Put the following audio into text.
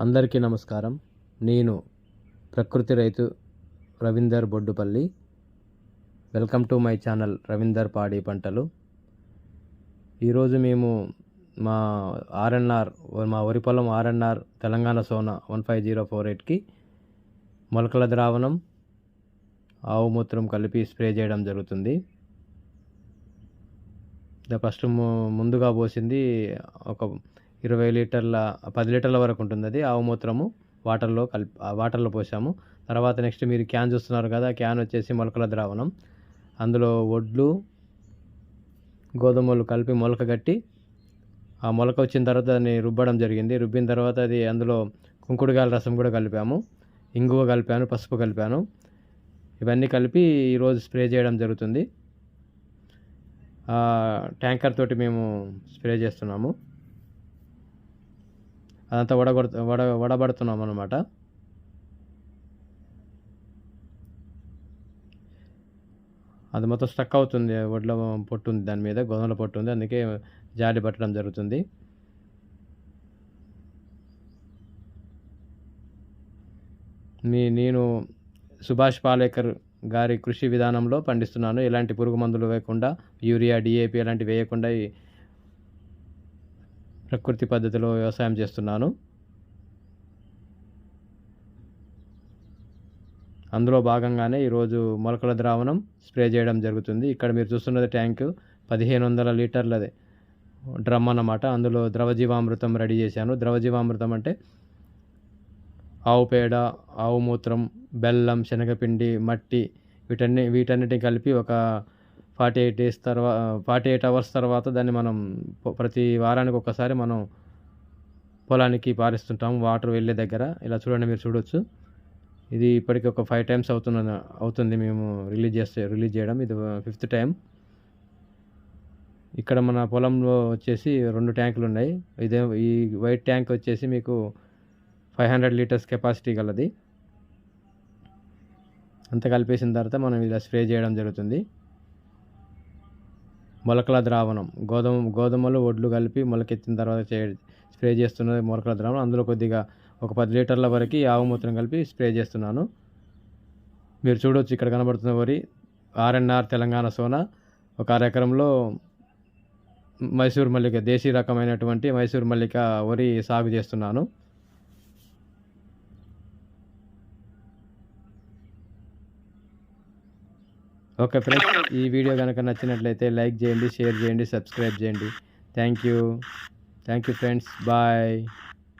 అందరికీ నమస్కారం. నేను ప్రకృతి రైతు Ravinder Boddupalli. Welcome to my channel Ravinder పాడి పంటలు. ఈరోజు మేము మా ఆర్ఎన్ఆర్ మా వరి పొలం RNR Telangana Sona one five zero four ఎయిట్కి మొలకల ద్రావణం ఆవు మూత్రం కలిపి స్ప్రే చేయడం జరుగుతుంది. ఫస్ట్ ము- ముందుగా పోసింది ఒక ఇరవై లీటర్ల పది లీటర్ల వరకు ఉంటుంది అది. ఆవు మూత్రము వాటర్లో కలిపి వాటర్లో పోసాము. తర్వాత నెక్స్ట్ మీరు క్యాన్ చూస్తున్నారు కదా క్యాన్ వచ్చేసి మొలకల ద్రావణం. అందులో వడ్లు గోధుమలు కలిపి మొలక కట్టి ఆ మొలక వచ్చిన తర్వాత దాన్ని రుబ్బడం జరిగింది. రుబ్బిన తర్వాత అది అందులో కుంకుడుగాయల రసం కూడా కలిపాము. ఇంగువ కలిపాను పసుపు కలిపాను. ఇవన్నీ కలిపి ఈరోజు స్ప్రే చేయడం జరుగుతుంది. ఆ, ట్యాంకర్ తోటి మేము స్ప్రే చేస్తున్నాము. అదంతా వడగొడ వడ వడబడుతున్నాం అనమాట అది మొత్తం స్టక్ అవుతుంది వడ్ల పొట్టు ఉంది దాని మీద గోధుమల పొట్టు ఉంది అందుకే జాలి పట్టడం జరుగుతుంది. మీ నేను సుభాష్ పాలేకర్ గారి కృషి విధానంలో పండిస్తున్నాను. ఎలాంటి పురుగు మందులు వేయకుండా యూరియా డిఏపి అలాంటివి వేయకుండా ఈ ప్రకృతి పద్ధతిలో వ్యవసాయం చేస్తున్నాను. అందులో భాగంగానే ఈరోజు మొలకల ద్రావణం స్ప్రే చేయడం జరుగుతుంది. ఇక్కడ మీరు చూస్తున్నది ట్యాంకు పదిహేను వందల లీటర్లది డ్రమ్ అన్నమాట. అందులో ద్రవజీవామృతం రెడీ చేశాను. ద్రవజీవామృతం అంటే ఆవు పేడ ఆవు మూత్రం బెల్లం శనగపిండి మట్టి వీటన్ని వీటన్నిటిని కలిపి ఒక ఫార్టీ ఎయిట్ డేస్ తర్వాత ఫార్టీ ఎయిట్ అవర్స్ తర్వాత దాన్ని మనం ప్రతి వారానికి ఒకసారి మనం పొలానికి పారిస్తుంటాం వాటర్ వెళ్ళే దగ్గర. ఇలా చూడండి మీరు చూడొచ్చు. ఇది ఇప్పటికి ఒక ఫైవ్ టైమ్స్ అవుతున్న అవుతుంది మేము రిలీజ్ చేస్తే రిలీజ్ చేయడం. ఇది ఫిఫ్త్ టైం ఇక్కడ మన పొలంలో వచ్చేసి రెండు ట్యాంకులు ఉన్నాయి. ఇదే ఈ వైట్ ట్యాంక్ వచ్చేసి మీకు ఫైవ్ హండ్రెడ్ లీటర్స్ కెపాసిటీ గలది. అంత కలిపేసిన తర్వాత మనం ఇలా స్ప్రే చేయడం జరుగుతుంది. మొలకల ద్రావణం. గోధుమ గోధుమలు ఒడ్లు కలిపి మొలకెత్తిన తర్వాత చే స్ప్రే చేస్తున్నది మొలకల ద్రావణం. అందులో కొద్దిగా ఒక పది లీటర్ల వరకు ఆవు మూత్రం కలిపి స్ప్రే చేస్తున్నాను. మీరు చూడవచ్చు ఇక్కడ కనబడుతున్న వరి. ఆర్ఎన్ఆర్ తెలంగాణ సోనా. ఒక అర ఎకరంలో మైసూర్ మల్లిక దేశీ రకమైనటువంటి మైసూర్ మల్లిక వరి సాగు చేస్తున్నాను. ఓకే ఫ్రెండ్స్ ఈ వీడియో కనుక నచ్చినట్లయితే లైక్ చేయండి షేర్ చేయండి సబ్స్క్రైబ్ చేయండి. Thank you. Thank you friends. Bye.